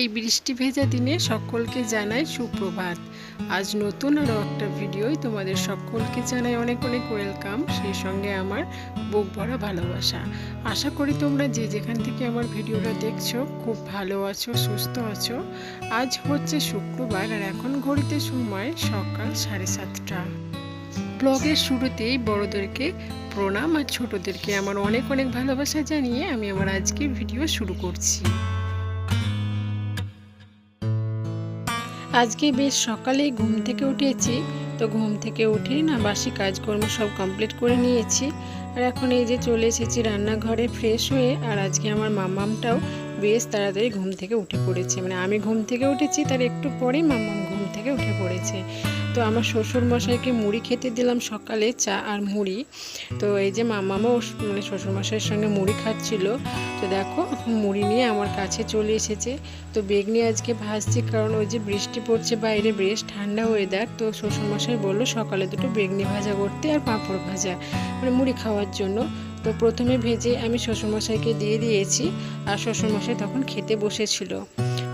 এই বৃষ্টি ভেজা দিনে সকলকে জানাই সুপ্রভাত। আজ নতুন আরও একটা ভিডিওই তোমাদের সকলকে জানাই অনেক অনেক ওয়েলকাম, সেই সঙ্গে আমার বুক ভরা ভালোবাসা। আশা করি তোমরা যে যেখান থেকে আমার ভিডিওটা দেখছ, খুব ভালো আছো, সুস্থ আছো। আজ হচ্ছে শুক্রবার আর এখন ঘড়িতে সময় সকাল সাড়ে সাতটা। ব্লগের শুরুতেই বড়োদেরকে প্রণাম আর ছোটদেরকে আমার অনেক অনেক ভালোবাসা জানিয়ে আমি আমার আজকে ভিডিও শুরু করছি। আজকে বেশ সকালেই ঘুম থেকে উঠেছি, তো ঘুম থেকে উঠেই না বাসি কাজকর্ম সব কমপ্লিট করে নিয়েছি। আর এখন এই যে চলে এসেছি রান্নাঘরে ফ্রেশ হয়ে, আর আজকে আমার মামামটাও বেশ তাড়াতাড়ি ঘুম থেকে উঠে পড়েছে। মানে আমি ঘুম থেকে উঠেছি, তার একটু পরেই মামাম ঘুম থেকে উঠে পড়েছে। তো আমার শ্বশুর মশাইকে মুড়ি খেতে দিলাম সকালে, চা আর মুড়ি। তো এই যে মামামও মানে শ্বশুর মশাইয়ের সঙ্গে মুড়ি খাচ্ছিল। তো দেখো, মুড়ি নিয়ে আমার কাছে চলে এসেছে। তো বেগনি আজকে ভাজছি কারণ ওই যে বৃষ্টি পড়ছে বাইরে বেশ ঠান্ডা ওয়েদার তো শ্বশুরমশাই বলল, সকালে দুটো বেগনি ভাজা করতে আর পাঁপড় ভাজা মানে মুড়ি খাওয়ার জন্য। তো প্রথমে ভেজে আমি শ্বশুরমশাইকে দিয়ে দিয়েছি। আর শ্বশুরমশাই তখন খেতে বসেছিল।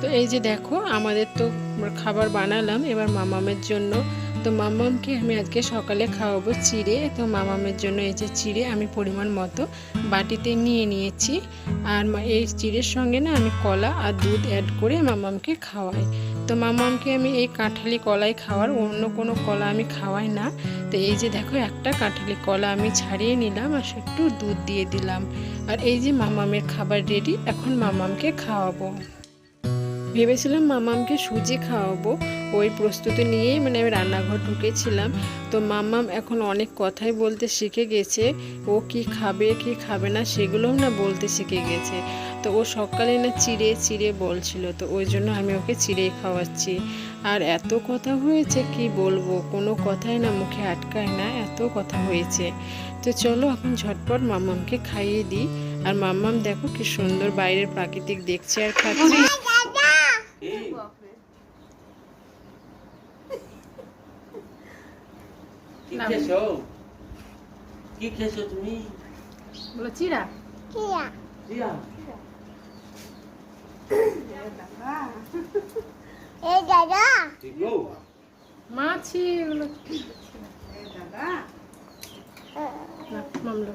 তো এই যে দেখো, আমাদের তো খাবার বানালাম। এবার মামামের জন্য। তো মামামকে আমি আজকে সকালে খাওয়াবো চিড়ে। তো মামামের জন্য এই যে চিড়ে আমি পরিমাণ মতো বাটিতে নিয়ে নিয়েছি। আর এই চিড়ের সঙ্গে না আমি কলা আর দুধ অ্যাড করে মামামকে খাওয়াই। তো মামামকে আমি এই কাঁঠালি কলাই খাওয়ার, অন্য কোনো কলা আমি খাওয়াই না। তো এই যে দেখো, একটা কাঁঠালি কলা আমি ছাড়িয়ে নিলাম আর একটু দুধ দিয়ে দিলাম। আর এই যে মামামের খাবার রেডি এখন মামামকে খাওয়াবো। ভেবেছিলাম মামামকে সুজি খাওয়াবো। ওই প্রস্তুতি নিয়েই মানে আমি রান্নাঘর ঢুকেছিলাম। তো মামাম এখন অনেক কথাই বলতে শিখে গেছে। ও কি খাবে কি খাবে না সেগুলোও না বলতে শিখে গেছে। তো ও সকালে না চিড়ে চিড়ে বলছিল। তো ওই জন্য আমি ওকে চিড়েই খাওয়াচ্ছি। আর এত কথা হয়েছে, কি বলব? কোনো কথাই না মুখে আটকায় না, এত কথা হয়েছে। তো চলো এখন ঝটপট মামামকে খাইয়ে দিই। আর মাম্মাম দেখো কি সুন্দর বাইরের প্রাকৃতিক দেখছে আর খাচ্ছে। কি তুমি? বলো চিরা দাদা। মাছি এগুলো না, মামলো।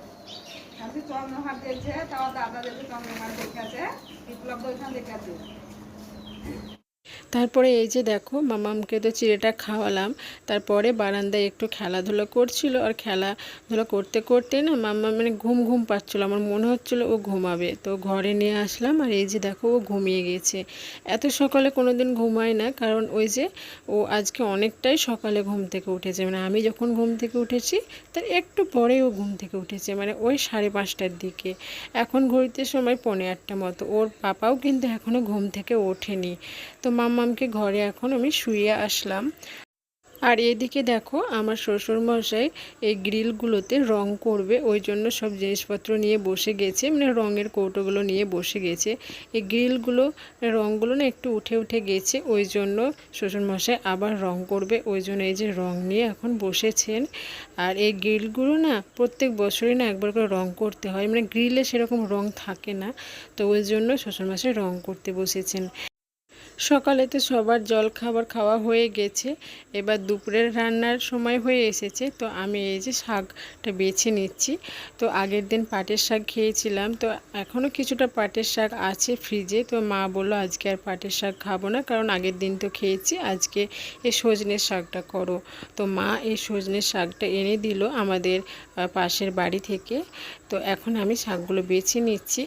আজকে চন্দ্রহাট দেখছে তাও দাদা দেখে চন্দ্রহাট দেখেছে বিপ্লব ওইখান দেখেছে তারপরে এই যে দেখো, মামামকে তো চিড়েটা খাওয়ালাম। তারপরে বারান্দায় একটু খেলাধুলো করছিল। আর খেলাধুলো করতে করতে না মাম্মা মানে ঘুম ঘুম পাচ্ছিলো। আমার মনে হচ্ছিল ও ঘুমাবে। তো ঘরে নিয়ে আসলাম। আর এই যে দেখো, ও ঘুমিয়ে গেছে এত সকালে কোনো দিন ঘুমায় না। কারণ ওই যে ও আজকে অনেকটাই সকালে ঘুম থেকে উঠেছে। মানে আমি যখন ঘুম থেকে উঠেছি, তার একটু পরে ও ঘুম থেকে উঠেছে। মানে ওই সাড়ে পাঁচটার দিকে। এখন ঘড়িতে সময় পৌনে আটটা মতো। ওর পাপাও কিন্তু এখনও ঘুম থেকে ওঠেনি। তো মাম্মামকে ঘরে এখন আমি শুয়ে আসলাম। আর এদিকে দেখো, আমার শ্বশুরমশাই এই গ্রিলগুলোতে রং করবে, ওই জন্য সব জিনিসপত্র নিয়ে বসে গেছে মানে রঙের কৌটোগুলো নিয়ে বসে গেছে। এই গ্রিলগুলো, রঙগুলো না একটু উঠে উঠে গেছে, ওই জন্য শ্বশুরমশাই আবার রং করবে, ওই জন্য এই যে রং নিয়ে এখন বসেছেন। আর এই গ্রিলগুলো না প্রত্যেক বছরই না একবার করে রং করতে হয় মানে গ্রিলে সেরকম রং থাকে না, তো ওই জন্য শ্বশুরমশাই রং করতে বসেছেন। সকালে তো সবার জল খাবার খাওয়া হয়ে গেছে। এবার দুপুরের রান্নার সময় হয়ে এসেছে। তো আমি এই যে শাকটা বেছে নিচ্ছি। তো আগের দিন পাটের শাক খেয়েছিলাম। তো এখনও কিছুটা পাটের শাক আছে ফ্রিজে। তো মা বলল, আজকে আর পাটের শাক খাব না, কারণ আগের দিন তো খেয়েছি। আজকে এই সজনের শাকটা করো। তো মা এই সজনের শাকটা এনে দিল আমাদের পাশের বাড়ি থেকে। তো এখন আমি শাকগুলো বেছে নিচ্ছি।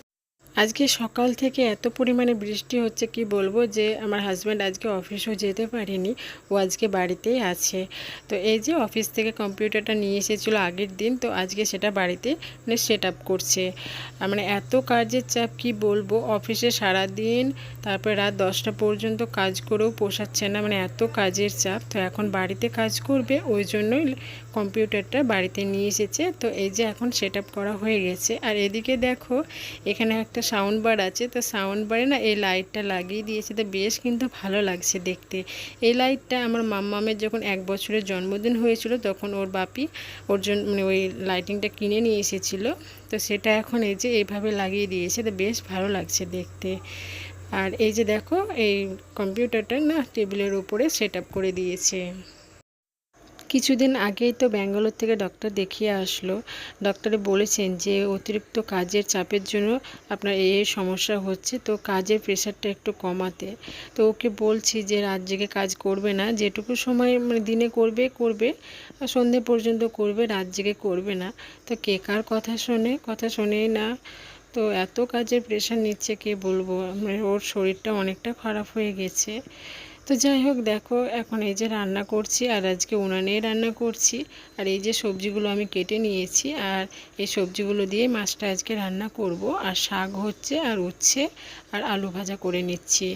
আজকে সকাল থেকে এত পরিমাণে বৃষ্টি হচ্ছে, কি বলব? যে আমার হাজব্যান্ড আজকে অফিসও যেতে পারেনি, ও আজকে বাড়িতেই আছে। তো এই যে অফিস থেকে কম্পিউটারটা নিয়ে এসেছিল আগের দিন, তো আজকে সেটা বাড়িতে মানে সেট আপ করছে মানে এত কাজের চাপ, কি বলব? অফিসে সারা দিন তারপরে রাত দশটা পর্যন্ত কাজ করেও পোষাচ্ছে না মানে এত কাজের চাপ। তো এখন বাড়িতে কাজ করবে, ওই জন্যই কম্পিউটারটা বাড়িতে নিয়ে এসেছে। তো এই যে এখন সেট আপ করা হয়ে গেছে। আর এদিকে দেখো, এখানে একটা সাউন্ড বার আছে, তো সাউন্ড বারে না এই লাইটটা লাগিয়ে দিয়েছে, তো বেশ কিন্তু ভালো লাগছে দেখতে। এই লাইটটা আমার মাম্মামের যখন এক বছরের জন্মদিন হয়েছিল, তখন ওর বাপি ওর জন্য মানে ওই লাইটিংটা কিনে নিয়ে এসেছিল, তো সেটা এখন এই যে এইভাবে লাগিয়ে দিয়েছে, তো বেশ ভালো লাগছে দেখতে। আর এই যে দেখো, এই কম্পিউটারটা না টেবিলের উপরে সেট করে দিয়েছে। কিছুদিন আগেই তো ব্যাঙ্গালোর থেকে ডক্টর দেখিয়ে আসলো। ডক্টরে বলেছেন যে, অতিরিক্ত কাজের চাপের জন্য আপনার এই সমস্যা হচ্ছে, তো কাজের প্রেশারটা একটু কমাতে। তো ওকে বলছি যে, রাত জেগে কাজ করবে না, যেটুকু সময় মানে দিনে করবে করবে সন্ধে পর্যন্ত করবে, রাত জেগে করবে না। তো কে কার কথা শোনে? কথা শোনেই না। তো এত কাজের প্রেশার নিচ্ছে, কে বলব? মানে ওর শরীরটা অনেকটা খারাপ হয়ে গেছে। তো যাই হোক, দেখো এখন এই যে রান্না করছি আর আজকে উনানেই রান্না করছি। আর এই যে সবজিগুলো আমি কেটে নিয়েছি আর এই সবজিগুলো দিয়ে মাছটা আজকে রান্না করব। আর শাক হচ্ছে আর উচ্ছে আর আলু ভাজা করে নিচ্ছি।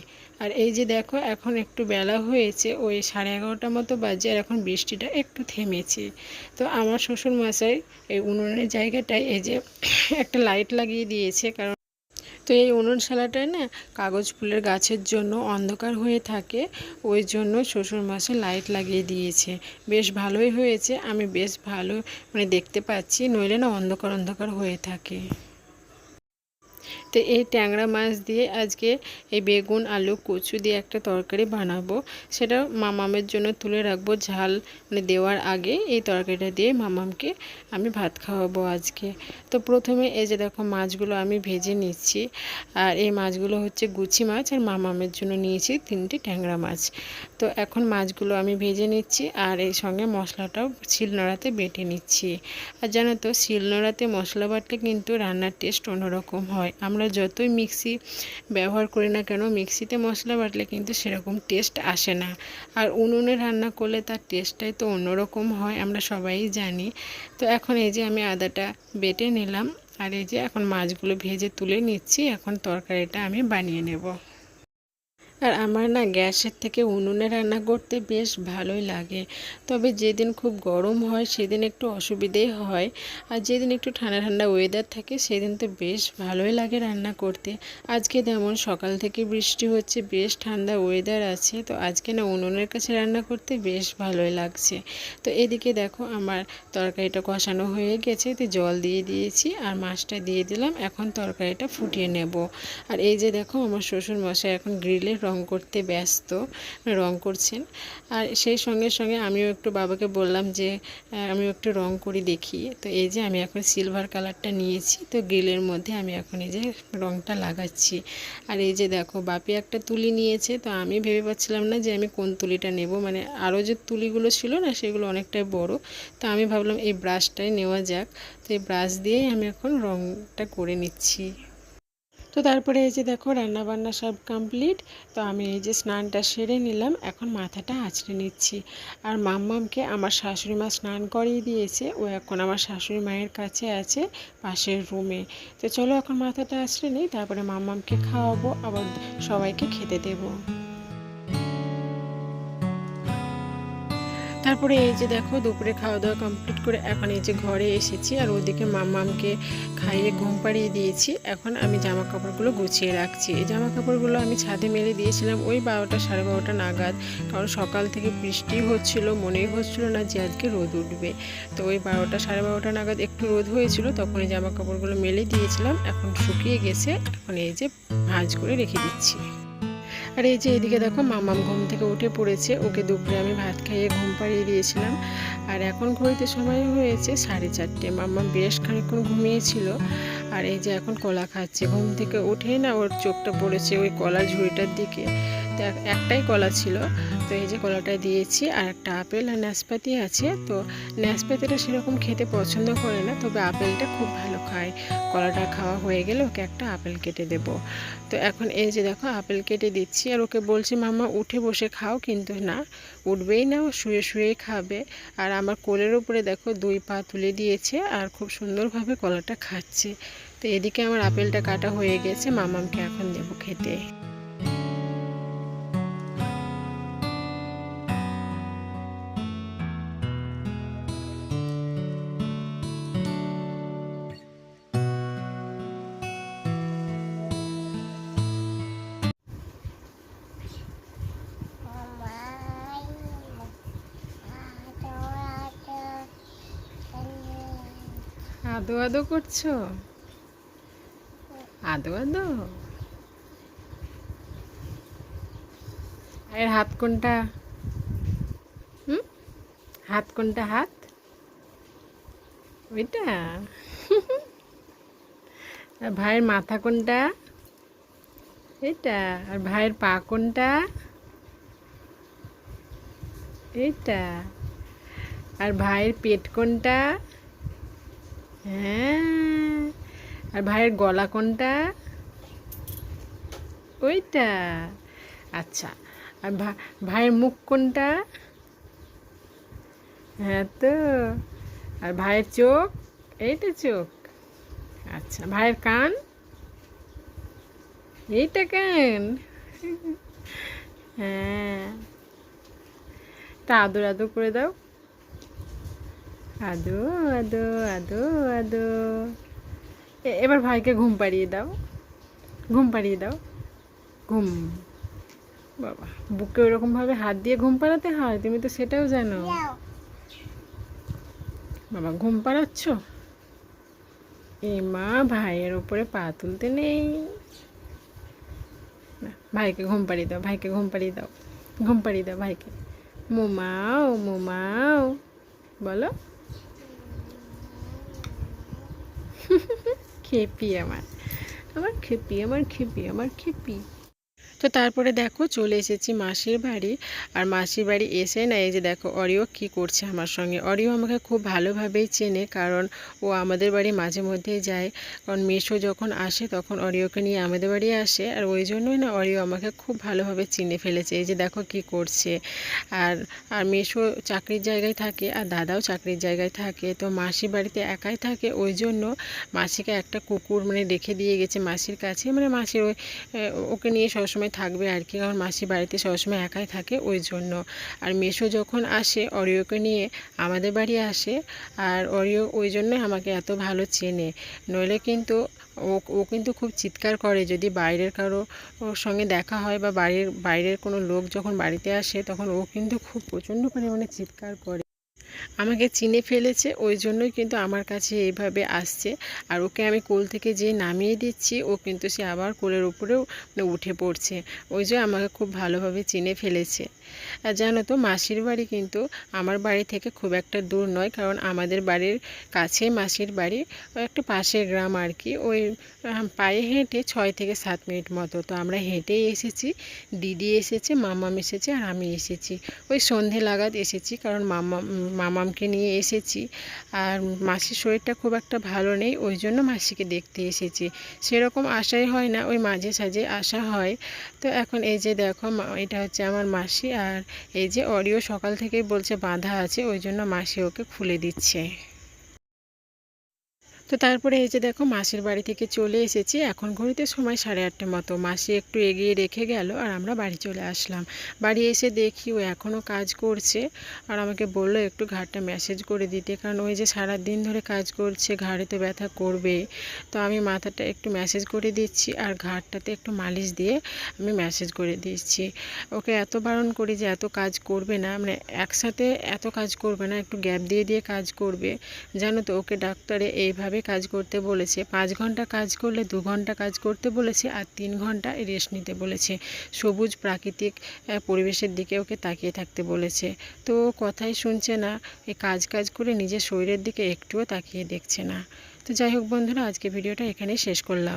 আর এই যে দেখো, এখন একটু বেলা হয়েছে, ওই সাড়ে এগারোটার মতো বাজে আর এখন বৃষ্টিটা একটু থেমেছে। তো আমার শ্বশুর মশাই এই উনুনের জায়গাটায় এই যে একটা লাইট লাগিয়ে দিয়েছে, কারণ তো এই উনুনশালাটায় না কাগজ ফুলের গাছের জন্য অন্ধকার হয়ে থাকে, ওই জন্য শ্বশুর মাসে লাইট লাগিয়ে দিয়েছে। বেশ ভালোই হয়েছে, আমি বেশ ভালো মানে দেখতে পাচ্ছি, নইলে না অন্ধকার অন্ধকার হয়ে থাকে। তো এই ট্যাংরা মাছ দিয়ে আজকে এই বেগুন, আলু, কচু দিয়ে একটা তরকারি বানাবো। সেটা মামামের জন্য তুলে রাখব ঝাল মানে দেওয়ার আগে এই তরকারিটা দিয়ে মামামকে আমি ভাত খাওয়াবো আজকে। তো প্রথমে এই যে দেখো মাছগুলো আমি ভেজে নিচ্ছি। আর এই মাছগুলো হচ্ছে গুচি মাছ আর মামামের জন্য নিয়েছি তিনটি ট্যাংরা মাছ। তো এখন মাছগুলো আমি ভেজে নিচ্ছি আর এই সঙ্গে মশলাটাও শিলনোড়াতে বেটে নিচ্ছি। আর জানো তো, শিলনোড়াতে মশলা বাটলে কিন্তু রান্নার টেস্ট অন্যরকম হয়। আমরা যতই মিক্সি ব্যবহার করি না কেন, মিক্সিতে মশলা বাটলে কিন্তু সেরকম টেস্ট আসে না। আর উনুনে রান্না করলে তার টেস্টটাই তো অন্যরকম হয়, আমরা সবাই জানি। তো এখন এই যে আমি আদাটা বেটে নিলাম, আর এই যে এখন মাছগুলো ভেজে তুলে নিচ্ছি, এখন তরকারিটা আমি বানিয়ে নেব। আর আমার না গ্যাসের থেকে উনুনে রান্না করতে বেশ ভালোই লাগে। তবে যেদিন খুব গরম হয়, সেদিন একটু অসুবিধেই হয়। আর যেদিন একটু ঠান্ডা ঠান্ডা ওয়েদার থাকে, সেদিন তো বেশ ভালোই লাগে রান্না করতে। আজকে যেমন সকাল থেকে বৃষ্টি হচ্ছে, বেশ ঠান্ডা ওয়েদার আছে। তো আজকে না উনুনের কাছে রান্না করতে বেশ ভালোই লাগছে। তো এদিকে দেখো আমার তরকারিটা কষানো হয়ে গেছে। তো জল দিয়ে দিয়েছি আর মাছটা দিয়ে দিলাম। এখন তরকারিটা ফুটিয়ে নেব। আর এই যে দেখো আমার শ্বশুর মশাই এখন গ্রিলে রং করতে ব্যস্ত, রং করছেন। আর সেই সঙ্গে সঙ্গে আমিও একটু বাবাকে বললাম যে আমিও একটু রং করি দেখি। তো এই যে আমি এখন সিলভার কালারটা নিয়েছি, তো গ্রিলের মধ্যে আমি এখন এই যে রংটা লাগাচ্ছি। আর এই যে দেখো, বাপি একটা তুলি নিয়েছে, তো আমি ভেবে পাচ্ছিলাম না যে আমি কোন তুলিটা নেব। মানে আরও যে তুলিগুলো ছিল না, সেগুলো অনেকটাই বড়। তো আমি ভাবলাম এই ব্রাশটাই নেওয়া যাক। তো এই ব্রাশ দিয়েই আমি এখন রংটা করে নিচ্ছি। তো তারপরে এই যে দেখো রান্না বান্না সব কমপ্লিট তো আমি এই যে স্নানটা সেরে নিলাম। এখন মাথাটা আঁচড়ে নিচ্ছি। আর মাম্মামকে আমার শাশুড়ি মা স্নান করিয়ে দিয়েছে। ও এখন আমার শাশুড়ি মায়ের কাছে আছে পাশের রুমে তো চলো এখন মাথাটা আঁচড়ে নিই, তারপরে মাম্মামকে খাওয়াবো, আবার সবাইকে খেতে দেবো। তারপরে এই যে দেখো দুপুরে খাওয়া দাওয়া কমপ্লিট করে এখন এই যে ঘরে এসেছি আর ওদিকে মাম্মামকে খাইয়ে ঘুম পাড়িয়ে দিয়েছি। এখন আমি জামা কাপড়গুলো গুছিয়ে রাখছি। এই জামা কাপড়গুলো আমি ছাদে মেলে দিয়েছিলাম। ওই বারোটা সাড়ে বারোটা নাগাদ। কারণ সকাল থেকে বৃষ্টি হচ্ছিল, মনেই হচ্ছিল না যে আজকে রোদ উঠবে। তো ওই বারোটা সাড়ে বারোটা নাগাদ একটু রোদ হয়েছিল, তখন এই জামা কাপড়গুলো মেলে দিয়েছিলাম। এখন শুকিয়ে গেছে। এখন এই যে ভাঁজ করে রেখে দিচ্ছি। আর এই যে এদিকে দেখো মামাম ঘুম থেকে উঠে পড়েছে, ওকে দুপুরে আমি ভাত খাইয়ে ঘুম পাড়িয়ে দিয়েছিলাম। আর এখন ঘড়িতে সময় হয়েছে সাড়ে চারটে, মাম্মা বেশ খানিক্ষণ ঘুমিয়েছিল আর এই যে এখন কলা খাচ্ছে, ঘুম থেকে উঠেই না ওর চোখটা পড়েছে ওই কলা ঝুড়িটার দিকে। তো একটাই কলা ছিল। তো এই যে কলাটা দিয়েছি আর একটা আপেল আর নাশপাতি আছে। তো নাশপাতিটা সেরকম খেতে পছন্দ করে না, তবে আপেলটা খুব ভালো খায়। কলাটা খাওয়া হয়ে গেলে ওকে একটা আপেল কেটে দেব। তো এখন এই যে দেখো আপেল কেটে দিচ্ছি আর ওকে বলছি মামা উঠে বসে খাও। কিন্তু না, উঠবেই না, ও শুয়ে শুয়েই খাবে। আর আমার কোলের উপরে দেখো দুই পা তুলে দিয়েছে আর খুব সুন্দরভাবে কলাটা খাচ্ছে। তো এদিকে আমার আপেলটা কাটা হয়ে গেছে, মামামকে এখন দেবো খেতে। আদো আদো করছ? আদো আদো ভাইয়ের হাত কোনটা? হুম? হাত কোনটা হাত? ওইটা? আর ভাইয়ের মাথা কোনটা? এইটা। আর ভাইয়ের পা কোনটা? এইটা। আর ভাইয়ের পেট কোনটা? হ্যাঁ। আর ভাইয়ের গলা কোনটা? ওইটা। আচ্ছা। আর ভাইয়ের মুখ কোনটা? হ্যাঁ তো। আর ভাইয়ের চোখ? এইটা চোখ। আচ্ছা। ভাইয়ের কান? এইটা কান। হ্যাঁ। তা আদর আদর করে দাও। আদো আদো আদো আদো। এবার ভাইকে ঘুম পাড়িয়ে দাও। ঘুম পাড়িয়ে দাও। ঘুম। বাবা বুকে ওরকমভাবে হাত দিয়ে ঘুম পাড়াতে হয়? তুমি তো সেটাও জানো। বাবা ঘুম পাড়াচ্ছ? এ মা ভাইয়ের ওপরে পা তুলতে নেই। না, ভাইকে ঘুম পাড়িয়ে দাও ভাইকে ঘুম পাড়িয়ে দাও। ঘুম পাড়িয়ে দাও ভাইকে। মোমাও মোমাও বলো। খেপি আমার আমার খেপি আমার খেপি আমার খেপি তো তারপরে দেখো চলে এসেছি মাসির বাড়ি। আর মাসির বাড়ি এসে না এই যে দেখো অরিও কি করছে আমার সঙ্গে। অরিও আমাকে খুব ভালোভাবেই চেনে কারণ ও আমাদের বাড়ি মাঝে মধ্যেই যায়। কারণ মেশো যখন আসে তখন অরিওকে নিয়ে আমাদের বাড়ি আসে। আর ওই জন্যই না অরিও আমাকে খুব ভালোভাবে চিনে ফেলেছে। এই যে দেখো কি করছে। আর আর মেশো চাকরির জায়গায় থাকে আর দাদাও চাকরির জায়গায় থাকে। তো মাসি বাড়িতে একাই থাকে। ওই জন্য মাসিকে একটা কুকুর মানে রেখে দিয়ে গেছে মাসির কাছে। মানে মাসির ওই ওকে নিয়ে সবসময় থাকবে আর কি। কারণ মাসি বাড়িতে সবসময় একাই থাকে ওই জন্য। আর মেশো যখন আসে, অরিওকে নিয়ে আমাদের বাড়ি আসে আর অরিও ওই জন্যই আমাকে এত ভালো চেনে। নইলে কিন্তু ও ও কিন্তু খুব চিৎকার করে যদি বাইরের কারও ওর সঙ্গে দেখা হয় বা বাড়ির বাইরের কোনো লোক যখন বাড়িতে আসে, তখন ও কিন্তু খুব প্রচণ্ড পরিমাণে চিৎকার করে। আমাকে চিনে ফেলেছে, ওই জন্যই কিন্তু আমার কাছে এইভাবে আসছে। আর ওকে আমি কোল থেকে যে নামিয়ে দিচ্ছি, ও কিন্তু সে আবার কোলের উপরেও উঠে পড়ছে। ওই যে আমাকে খুব ভালোভাবে চিনে ফেলেছে। আর জানো তো, মাসির বাড়ি কিন্তু আমার বাড়ি থেকে খুব একটা দূর নয়, কারণ আমাদের বাড়ির কাছে মাসির বাড়ি, একটা পাশের গ্রাম আর কি। ওই পায়ে হেঁটে ছয় থেকে সাত মিনিট মতো। তো আমরা হেঁটেই এসেছি, দিদি এসেছে মামাম এসেছে, আর আমি এসেছি। ওই সন্ধে লাগাত এসেছি, কারণ মামা মামামকে নিয়ে এসেছি। আর মাসির শরীরটা খুব একটা ভালো নেই, ওই জন্য মাসিকে দেখতে এসেছি। সেরকম আশাই হয় না, ওই মাঝে সাঝে আসা হয়। তো এখন এই যে দেখো এটা হচ্ছে আমার মাসি, আর এই যে অডিও সকাল থেকেই বলছে বাঁধা আছে, ওই জন্য মাসি ওকে খুলে দিচ্ছে। তো তারপরে এই যে দেখো মাসির বাড়ি থেকে চলে এসেছি। এখন ঘড়িতে সময় সাড়ে আটটার মতো। মাসি একটু এগিয়ে রেখে গেল আর আমরা বাড়ি চলে আসলাম। বাড়ি এসে দেখি ও এখনও কাজ করছে আর আমাকে বলল একটু ঘাড়টা ম্যাসেজ করে দিতে কারণ ওই যে সারা দিন ধরে কাজ করছে, ঘাড়ে তো ব্যথা করবেই তো আমি মাথাটা একটু ম্যাসেজ করে দিচ্ছি আর ঘাড়টাতে একটু মালিশ দিয়ে আমি ম্যাসেজ করে দিচ্ছি। ওকে এত বারণ করি যে এত কাজ করবে না মানে একসাথে এত কাজ করবে না, একটু গ্যাপ দিয়ে দিয়ে কাজ করবে। জানো তো ওকে ডাক্তারে এইভাবে কাজ করতে বলেছে। পাঁচ ঘণ্টা কাজ করলে দু ঘণ্টা কাজ করতে বলেছে আর তিন ঘণ্টা রেস্ট নিতে বলেছে। সবুজ প্রাকৃতিক পরিবেশের দিকে ওকে তাকিয়ে থাকতে বলেছে। তো কথাই শুনছে না এই কাজ কাজ করে নিজের শরীরের দিকে একটুও তাকিয়ে দেখছে না। তো যাই হোক বন্ধুরা আজকে ভিডিওটা এখানেই শেষ করলাম।